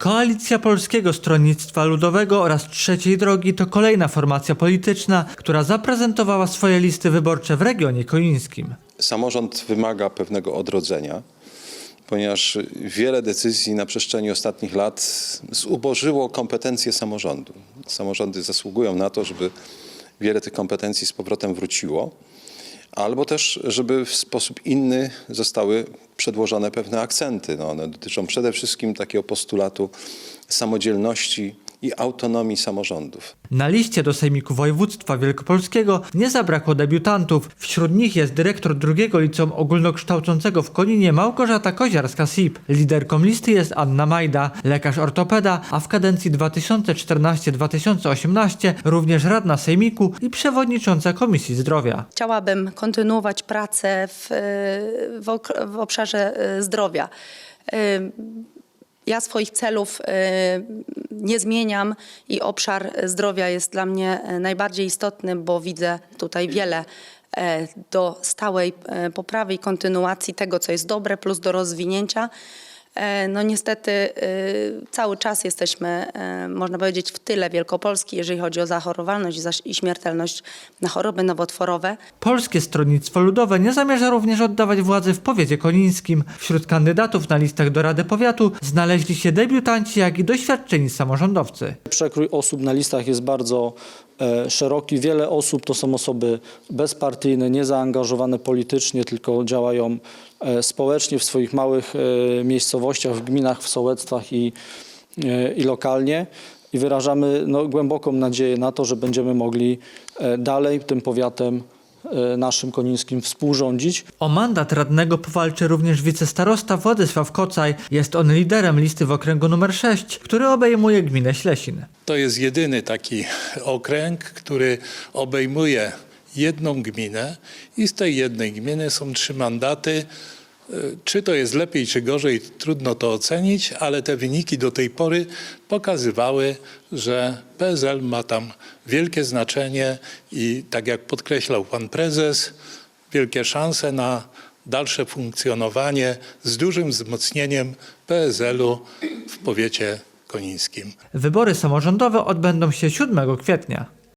Koalicja Polskiego Stronnictwa Ludowego oraz Trzeciej Drogi to kolejna formacja polityczna, która zaprezentowała swoje listy wyborcze w regionie konińskim. Samorząd wymaga pewnego odrodzenia, ponieważ wiele decyzji na przestrzeni ostatnich lat zubożyło kompetencje samorządu. Samorządy zasługują na to, żeby wiele tych kompetencji z powrotem wróciło, albo też, żeby w sposób inny zostały przedłożone pewne akcenty. No one dotyczą przede wszystkim takiego postulatu samodzielności i autonomii samorządów. Na liście do Sejmiku Województwa Wielkopolskiego nie zabrakło debiutantów. Wśród nich jest dyrektor drugiego liceum ogólnokształcącego w Koninie Małgorzata Koziarska-Sip. Liderką listy jest Anna Majda, lekarz ortopeda, a w kadencji 2014-2018 również radna Sejmiku i przewodnicząca Komisji Zdrowia. Chciałabym kontynuować pracę w, w, ok- w obszarze e, zdrowia. Ja swoich celów e, nie zmieniam i obszar zdrowia jest dla mnie e, najbardziej istotny, bo widzę tutaj wiele e, do stałej poprawy i kontynuacji tego, co jest dobre, plus do rozwinięcia. E, No niestety e, cały czas jesteśmy, e, można powiedzieć, w tyle Wielkopolski, jeżeli chodzi o zachorowalność i śmiertelność na choroby nowotworowe. Polskie Stronnictwo Ludowe nie zamierza również oddawać władzy w powiecie konińskim. Wśród kandydatów na listach do Rady Powiatu znaleźli się debiutanci, jak i doświadczeni samorządowcy. Przekrój osób na listach jest bardzo e, szeroki. Wiele osób to są osoby bezpartyjne, niezaangażowane politycznie, tylko działają społecznie w swoich małych e, miejscowościach, w gminach, w sołectwach i, e, i lokalnie. I wyrażamy no, głęboką nadzieję na to, że będziemy mogli e, dalej tym powiatem e, naszym konińskim współrządzić. O mandat radnego powalczy również wicestarosta Władysław Kocaj. Jest on liderem listy w okręgu numer 6, który obejmuje gminę Ślesin. To jest jedyny taki okręg, który obejmuje jedną gminę i z tej jednej gminy są trzy mandaty. Y, Czy to jest lepiej, czy gorzej, trudno to ocenić, ale te wyniki do tej pory pokazywały, że PSL ma tam wielkie znaczenie i tak jak podkreślał pan prezes, wielkie szanse na dalsze funkcjonowanie z dużym wzmocnieniem PSL-u w powiecie konińskim. Wybory samorządowe odbędą się 7 kwietnia.